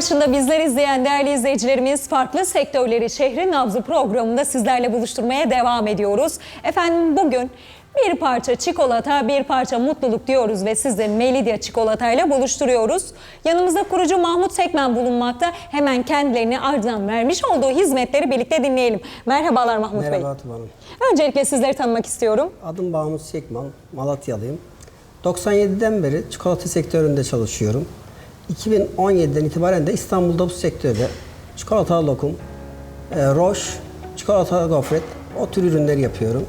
başında bizleri izleyen değerli izleyicilerimiz farklı sektörleri şehrin nabzı programında sizlerle buluşturmaya devam ediyoruz. Efendim bugün bir parça çikolata, bir parça mutluluk diyoruz ve sizi Melidya çikolatayla buluşturuyoruz. Yanımızda kurucu Mahmut Sekmen bulunmakta. Hemen kendilerini ardından vermiş olduğu hizmetleri birlikte dinleyelim. Merhabalar Mahmut Bey. Merhaba Hanım. Öncelikle sizleri tanımak istiyorum. Adım Mahmut Sekman, Malatyalıyım. 97'den beri çikolata sektöründe çalışıyorum. 2017'den itibaren de İstanbul'da bu sektörde çikolata lokum, e, roş, çikolata gofret o tür ürünleri yapıyorum.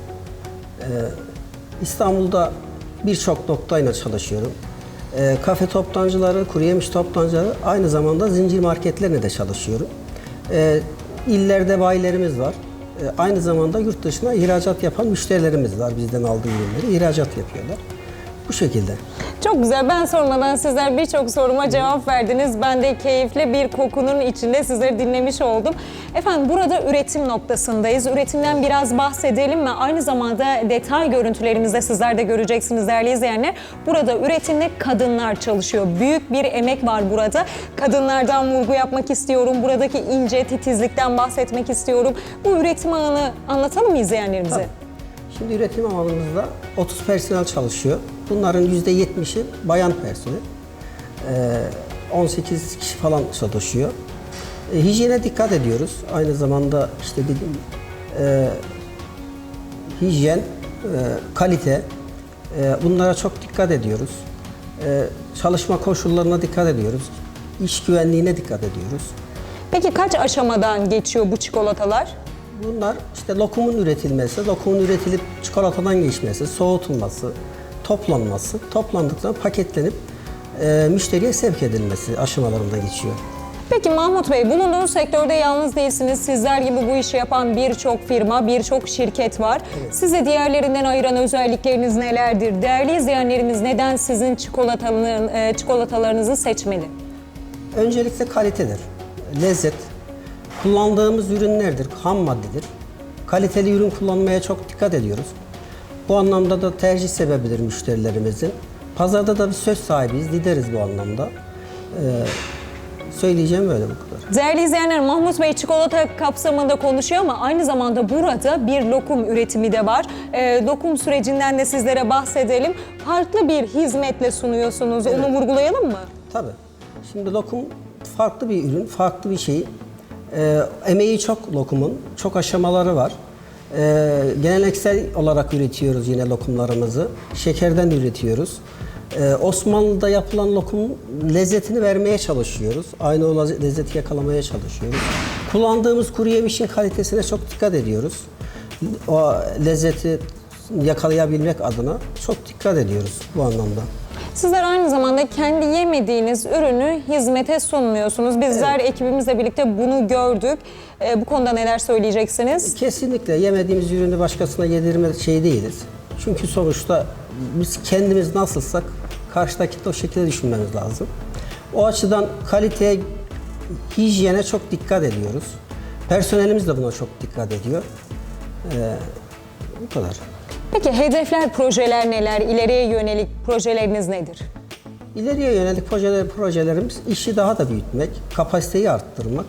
E, İstanbul'da birçok noktayla çalışıyorum. E, kafe toptancıları, kuru yemiş toptancıları aynı zamanda zincir marketlerine de çalışıyorum. E, illerde bayilerimiz var. E, aynı zamanda yurt dışına ihracat yapan müşterilerimiz var. Bizden aldığı ürünleri ihracat yapıyorlar. Bu şekilde. Çok güzel. Ben sormadan sizler birçok soruma cevap verdiniz. Ben de keyifli bir kokunun içinde sizleri dinlemiş oldum. Efendim burada üretim noktasındayız. Üretimden biraz bahsedelim ve aynı zamanda detay görüntülerimizde sizler de göreceksiniz değerli izleyenler. Burada üretimde kadınlar çalışıyor. Büyük bir emek var burada. Kadınlardan vurgu yapmak istiyorum. Buradaki ince titizlikten bahsetmek istiyorum. Bu üretim ağını anlatalım mı izleyenlerimize? Şimdi üretim alanımızda 30 personel çalışıyor. Bunların %70'i bayan personel. Ee, 18 kişi falan çalışıyor. E, hijyene dikkat ediyoruz. Aynı zamanda işte dediğim e, hijyen, e, kalite e, bunlara çok dikkat ediyoruz. Çalışma koşullarına dikkat ediyoruz. İş güvenliğine dikkat ediyoruz. Peki kaç aşamadan geçiyor bu çikolatalar? Bunlar işte lokumun üretilmesi, lokumun üretilip çikolatadan geçmesi, soğutulması, toplanması, toplandıktan paketlenip e, müşteriye sevk edilmesi aşamalarında geçiyor. Peki Mahmut Bey, bulunduğunuz sektörde yalnız değilsiniz. Sizler gibi bu işi yapan birçok firma, birçok şirket var. Sizi diğerlerinden ayıran özellikleriniz nelerdir? Değerli izleyenlerimiz neden sizin e, çikolatalarınızı seçmeli? Öncelikle kalitedir, lezzet, kullandığımız ürünlerdir, ham maddedir. Kaliteli ürün kullanmaya çok dikkat ediyoruz. Bu anlamda da tercih sebebidir müşterilerimizin. Pazarda da bir söz sahibiyiz, lideriz bu anlamda. Ee, söyleyeceğim böyle bu kadar. Değerli izleyenler, Mahmut Bey çikolata kapsamında konuşuyor ama aynı zamanda burada bir lokum üretimi de var. E, lokum sürecinden de sizlere bahsedelim. Farklı bir hizmetle sunuyorsunuz. Onu vurgulayalım mı? Tabii. Şimdi lokum farklı bir ürün, farklı bir şey. Ee, emeği çok lokumun, çok aşamaları var. Ee, geleneksel olarak üretiyoruz yine lokumlarımızı. Şekerden üretiyoruz. Ee, Osmanlı'da yapılan lokumun lezzetini vermeye çalışıyoruz. Aynı o lez- lezzeti yakalamaya çalışıyoruz. Kullandığımız kuru yemişin kalitesine çok dikkat ediyoruz. O lezzeti yakalayabilmek adına çok dikkat ediyoruz bu anlamda. Sizler aynı zamanda kendi yemediğiniz ürünü hizmete sunmuyorsunuz. Bizler ekibimizle birlikte bunu gördük. Ee, bu konuda neler söyleyeceksiniz? Kesinlikle yemediğimiz ürünü başkasına yedirme şey değiliz. Çünkü sonuçta biz kendimiz nasılsak karşıdaki de o şekilde düşünmemiz lazım. O açıdan kaliteye, hijyene çok dikkat ediyoruz. Personelimiz de buna çok dikkat ediyor. Ee, bu kadar. Peki hedefler, projeler neler? İleriye yönelik projeleriniz nedir? İleriye yönelik projeler, projelerimiz işi daha da büyütmek, kapasiteyi arttırmak,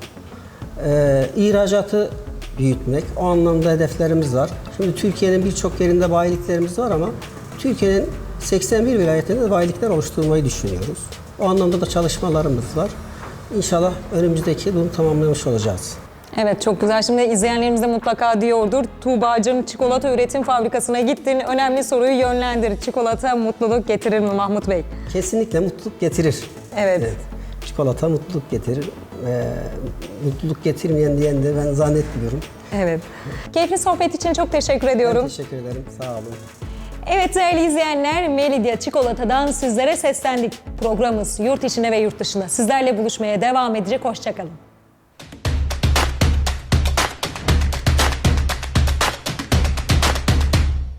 e, ihracatı büyütmek. O anlamda hedeflerimiz var. Şimdi Türkiye'nin birçok yerinde bayiliklerimiz var ama Türkiye'nin 81 vilayetinde de bayilikler oluşturmayı düşünüyoruz. O anlamda da çalışmalarımız var. İnşallah önümüzdeki bunu tamamlamış olacağız. Evet çok güzel. Şimdi izleyenlerimiz de mutlaka diyordur. Tuğba'cığım çikolata üretim fabrikasına gittin. Önemli soruyu yönlendir. Çikolata mutluluk getirir mi Mahmut Bey? Kesinlikle mutluluk getirir. Evet. Çikolata mutluluk getirir. Ee, mutluluk getirmeyen diyen de ben zannetmiyorum. Evet. Keyifli sohbet için çok teşekkür Ben ediyorum. teşekkür ederim. Sağ olun. Evet değerli izleyenler, Melidya Çikolata'dan sizlere seslendik. Programımız yurt içine ve yurt dışında sizlerle buluşmaya devam edecek. Hoşçakalın.